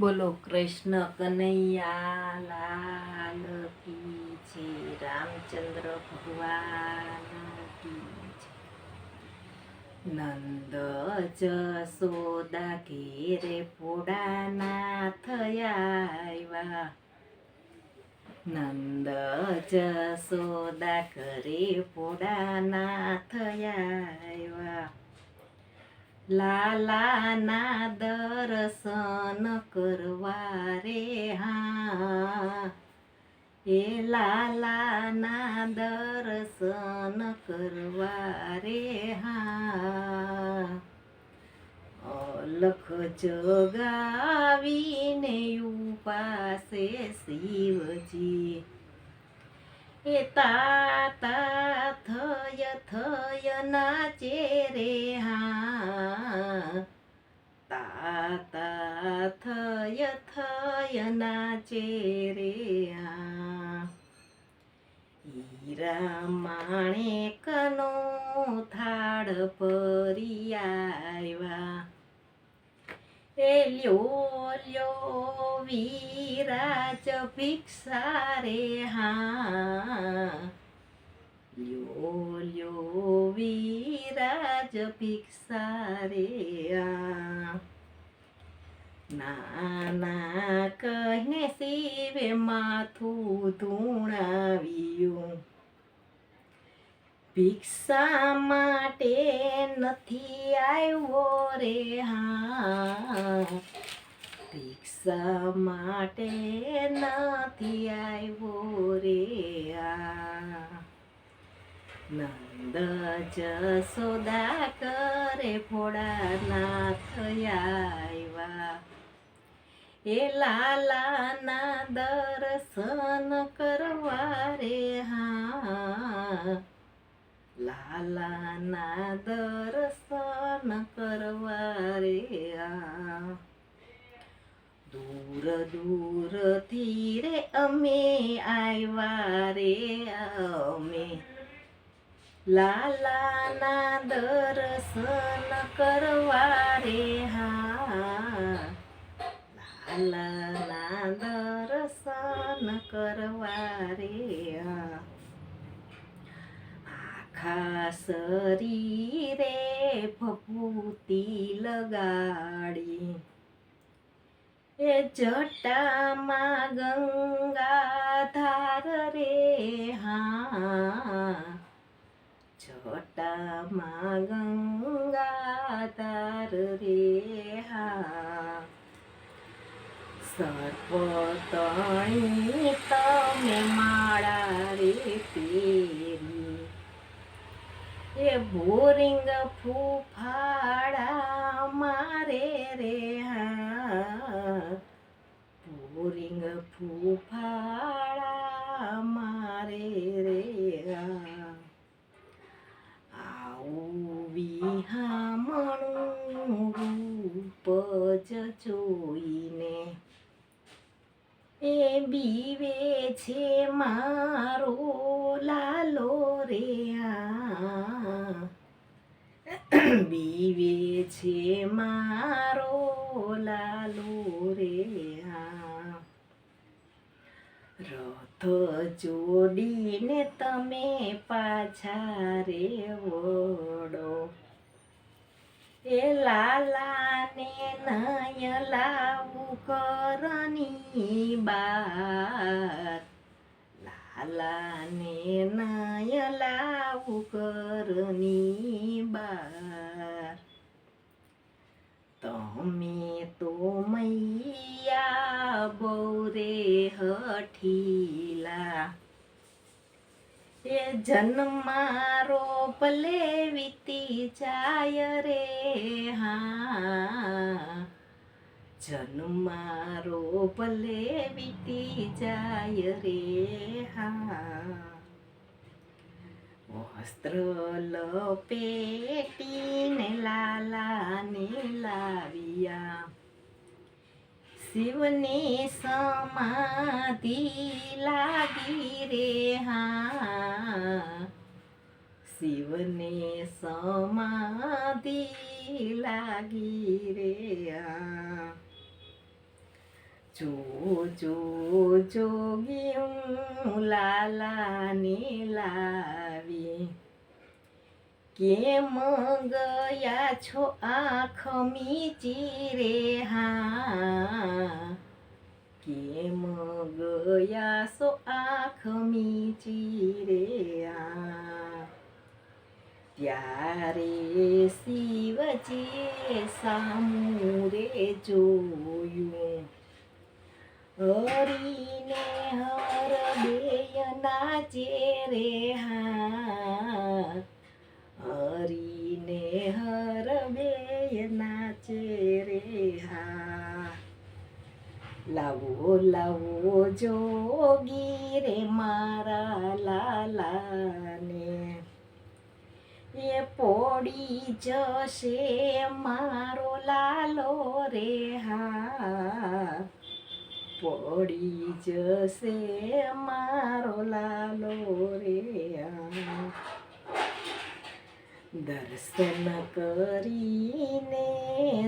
બોલો, કૃષ્ણ કનૈયા, લાલ કી રામચંદ્ર ભગવાન કી નંદ જસોદા ઘેરે પોડાના થયા નંદ જસોદા ઘરે પોડાના થયા લાલાના દર્શન કરવા રે હા. એ લાલાના દર્શન કરવા રે હા. અલખ જગાવીને ઉપાસે શિવજી. એ તાતા થય થય નાચે રે હા. થય થય નાચે રે હા હીરા માણેકનો થાળ ભરી આવ્યા એ લ્યો લ્યો વિરાજ ભિક્ષા રે હા લ્યો લ્યો વિરાજ ભિક્ષા રે આ નાના કહીને શિવે માથું ધૂણાવ્યું. ભિક્ષા માટે નથી આવ્યો રે હા. ભિક્ષા માટે નથી આવ્યો રે આ નંદ જસોદા કરે ફોડા ના થયા એ લાલાના દર્શન કરવા રે હા. લાલાના દર્શન કરવા રે આ દૂર દૂરથી રે અમે આવ્યા રે અમે લાલાના દર્શન કરવા રે હા. લાલાના દર્શન કરવા રે આખા શરીરે ભભૂતિ લગાડી એ જટામાં ગંગાધાર રે હા જટામાં ગંગાધાર રે હા સર્પતણી તમે માળા રે. તેરી એ બોરિંગ ફૂફાડા મારે રે હા બોરિંગ ફૂફાડા મારે રે હા આવું વિહામણું રૂપ જ જોઈને એ બીવે છે મારો લાલો રે આ. બીવે છે મારો લાલો રે આ. રથ જોડીને તમે પાછા રે વડો એ લાલાને નય લાવું કરની બાર લાલાને નય લાવું કરની બાર તમે તો મૈયા બૌરે હઠીલા એ જન્મારો પલે વીતી જાય રે હા જન્મારો ભલે વીતી જાય રે હા. વસ્ત્ર લપેટીને લાલાને લાવ્યા. શિવને સમાધિ લાગી રે હા. શિવને સમાધિ લાગી રે આ જો જો જોગી હું લાલાને લાવી કેમ ગયા છો આંખ મીચી રે હા કેમ ગયા છો આંખ મીચી રે આ ત્યારે શિવજીએ સામુરે જોયું હરીને હર બેય નાચે રે હા. હરીને હર બેય નાચે રે હા. લાવો લાવો જોગી રે મારા લાલાને. એ પોડી જશે મારો લાલો રે હા. પડી જશે મારો લાલો રે. દર્શન કરીને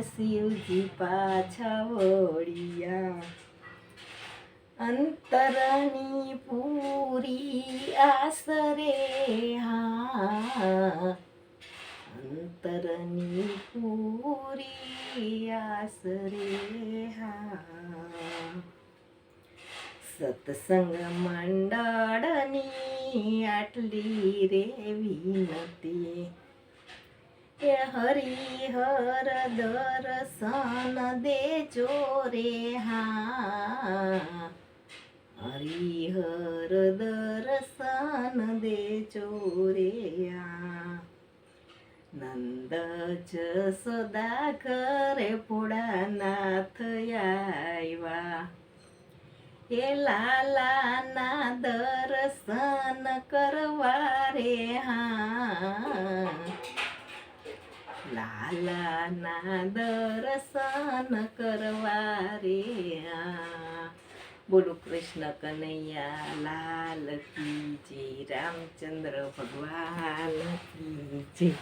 શિવજી પાછા વળ્યા અંતરની પૂરી આસરે હા અંતરની પૂરી આસરે હા સત્સંગ મંડળની આટલી રે વિનતી એ હરિહર દર્શન દેજો રે હા હરિહર દર્શન દેજો રે હા નંદ જસોદા કરે ભોળાનાથ આવ્યા એ લાલાના દર્શન કરવા રે હા લાલાના દર્શન કરવા રે આ બોલો કૃષ્ણ કનૈયા લાલ કી જય રામચંદ્ર ભગવાન કી જય